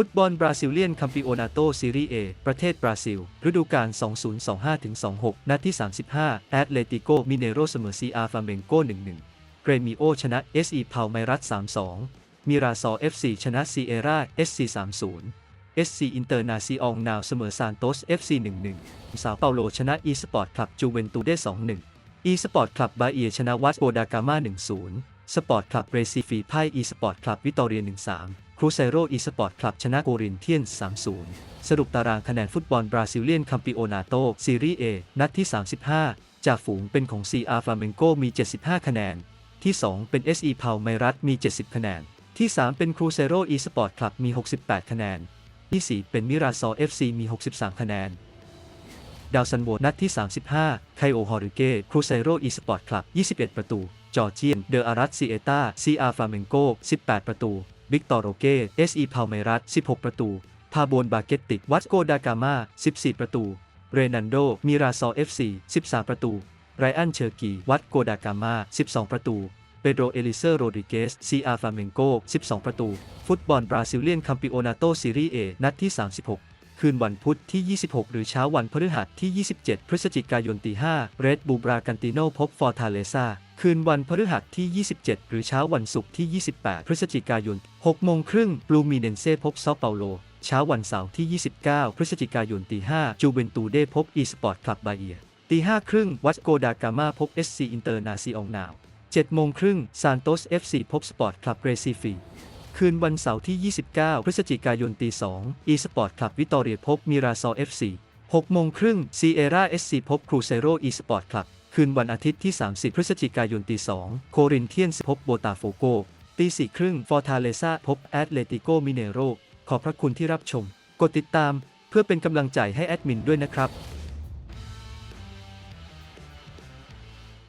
ฟุตบอลบราซิเลียนคัมปิโอนาโตซีรีเอประเทศบราซิล ฤดูกาล 2025-26 นัดที่ 35 แอตเลติโก มิเนโรเสมอซีอาฟาเมงโก 1-1 เกรมิโอชนะ SE พาวไมรัส 3-2 มิราซอ FC ชนะซีเอรา SC 3-0 SC อินเตอร์นาซิองนาวเสมอซานโตส FC 1-1ซาวเปาโลชนะอีสปอร์ตคลับจูเวนตูเด2-1 อีสปอร์ตคลับบาเอียชนะวัตโกดากามา1-0 สปอร์ตคลับเรซิฟีไพ่อีสปอร์ตคลับวิตอเรีย1-3 ครูไซโรอีสปอร์ตคลับชนะโกรินเทียน 3-0 สรุปตารางคะแนนฟุตบอลบราซิเลียนคัมปิโอนาโตซีรีเอนัดที่ 35 จากฝูงเป็นของ CR ฟลาเมงโกมี 75 คะแนน ที่ 2 เป็น SE พาวไมรัสมี 70 คะแนน ที่ 3 เป็นครูเซโรอีสปอร์ตคลับมี 68 คะแนน ที่ 4 เป็นมิราซอ FC มี 63 คะแนนดาวซันโวนัดที่ 35 ไคโอฮอริเก้ครูไซโรอีสปอร์ตคลับ 21 ประตู จอร์เจียน เดออารัตซีเอตาซีอาฟลาเมงโก 18 ประตู วิกตอร์โรเก้เอสอีพาเมรัส16 ประตูพาโบนบาเกตติกวัตโกดากามา14 ประตู เรนันโด มิราซอฟซี13 ประตู ไรอันเชอร์กี วัตโกดากามา12 ประตู เปโดรเอลิเซอร์โรดริเกสซีอาฟลาเมงโก 12 ประตู ฟุตบอลบราซิลเลียนคัมปิโอนาโตซีรีเอ นัดที่ 36 คืนวันพุธที่ 26 หรือเช้าวันพฤหัสที่ 27 พฤศจิกายนตี5เรดบูบรากันติโนพบฟอร์ทาเลซาคืนวันพฤหัสที่ 27 หรือเช้าวันศุกร์ที่ 28 พฤศจิกายน 6 โมงครึ่งบลูมีเนนเซ่พบซาเปาโล เช้าวันเสาร์ที่ 29 พฤศจิกายนตี5จูเวนตูเดพบอีสปอร์ตคลับบาเอียตี5ครึ่งวัตโกดากามาพบ SC อินเตอร์นาซิองนาว7โมงครึ่งซานโตส FC พบสปอร์ตคลับเรซิฟี คืนวันเสาร์ที่ 29 พฤศจิกายนตี2 e สปอร์ตคลับวิตอเรียพบมิราซอ FC 6โมงครึ่งซีเอราเอสซีพบครูเซโรอีสปอร์ตคลับคืนวันอาทิตย์ที่ 30 พฤศจิกายนตี2โครินเทียนพบโบตาโฟโกตี4ครึ่งฟอร์ทาเลซาพบแอตเลติโกมิเนโรขอบพระคุณที่รับชม กดติดตามเพื่อเป็นกำลังใจให้แอดมินด้วยนะครับ